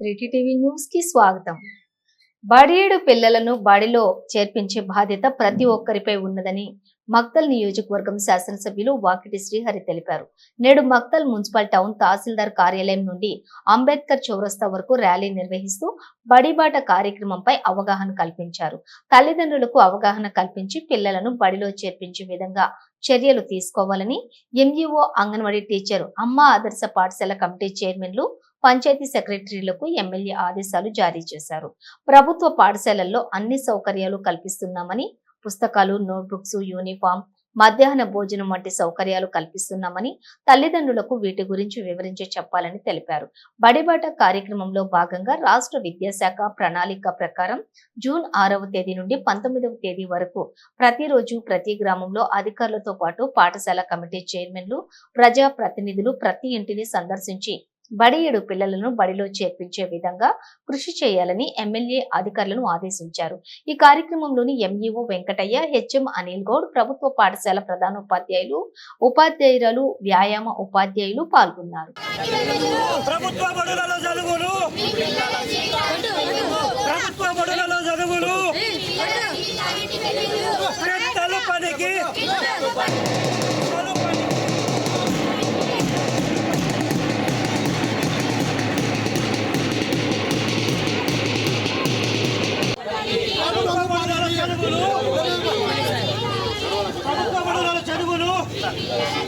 త్రీటీ TV న్యూస్కి స్వాగతం. బడియేడు పిల్లలను బడిలో చేర్పించే బాధ్యత ప్రతి ఒక్కరిపై ఉన్నదని మక్తల్ నియోజకవర్గం శాసనసభ్యులు వాకిటి శ్రీహరి తెలిపారు. నేడు మక్తల్ మున్సిపల్ టౌన్ తహసీల్దార్ కార్యాలయం నుండి అంబేద్కర్ చౌరస్తా వరకు ర్యాలీ నిర్వహిస్తూ బడిబాట కార్యక్రమంపై అవగాహన కల్పించారు. తల్లిదండ్రులకు అవగాహన కల్పించి పిల్లలను బడిలో చేర్పించే విధంగా చర్యలు తీసుకోవాలని ఎంఈఓ అంగన్వాడీ టీచర్ అమ్మ ఆదర్శ పాఠశాల కమిటీ చైర్మన్లు పంచాయతీ సెక్రటరీలకు ఎమ్మెల్యే ఆదేశాలు జారీ చేశారు. ప్రభుత్వ పాఠశాలల్లో అన్ని సౌకర్యాలు కల్పిస్తున్నామని పుస్తకాలు నోట్బుక్స్ యూనిఫామ్ మధ్యాహ్న భోజనం వంటి సౌకర్యాలు కల్పిస్తున్నామని తల్లిదండ్రులకు వీటి గురించి వివరించి చెప్పాలని తెలిపారు. బడిబాట కార్యక్రమంలో భాగంగా రాష్ట్ర విద్యాశాఖ ప్రణాళిక ప్రకారం జూన్ ఆరవ తేదీ నుండి పంతొమ్మిదవ తేదీ వరకు ప్రతిరోజు ప్రతి గ్రామంలో అధికారులతో పాటు పాఠశాల కమిటీ చైర్మన్లు ప్రజా ప్రతినిధులు ప్రతి ఇంటిని సందర్శించి బడి ఏడు పిల్లలను బడిలో చేర్పించే విధంగా కృషి చేయాలని ఎమ్మెల్యే అధికారులను ఆదేశించారు ఈ కార్యక్రమంలోని ఎంఈఓ వెంకటయ్య హెచ్ఎం అనిల్ గౌడ్ ప్రభుత్వ పాఠశాల ప్రధానోపాధ్యాయులు ఉపాధ్యాయురాలు వ్యాయామ ఉపాధ్యాయులు పాల్గొన్నారు ప్రభుత్వ బడులలో చదువులు ప్రభుత్వ బడులలో చదువులు పెద్దల పనికి Yeah.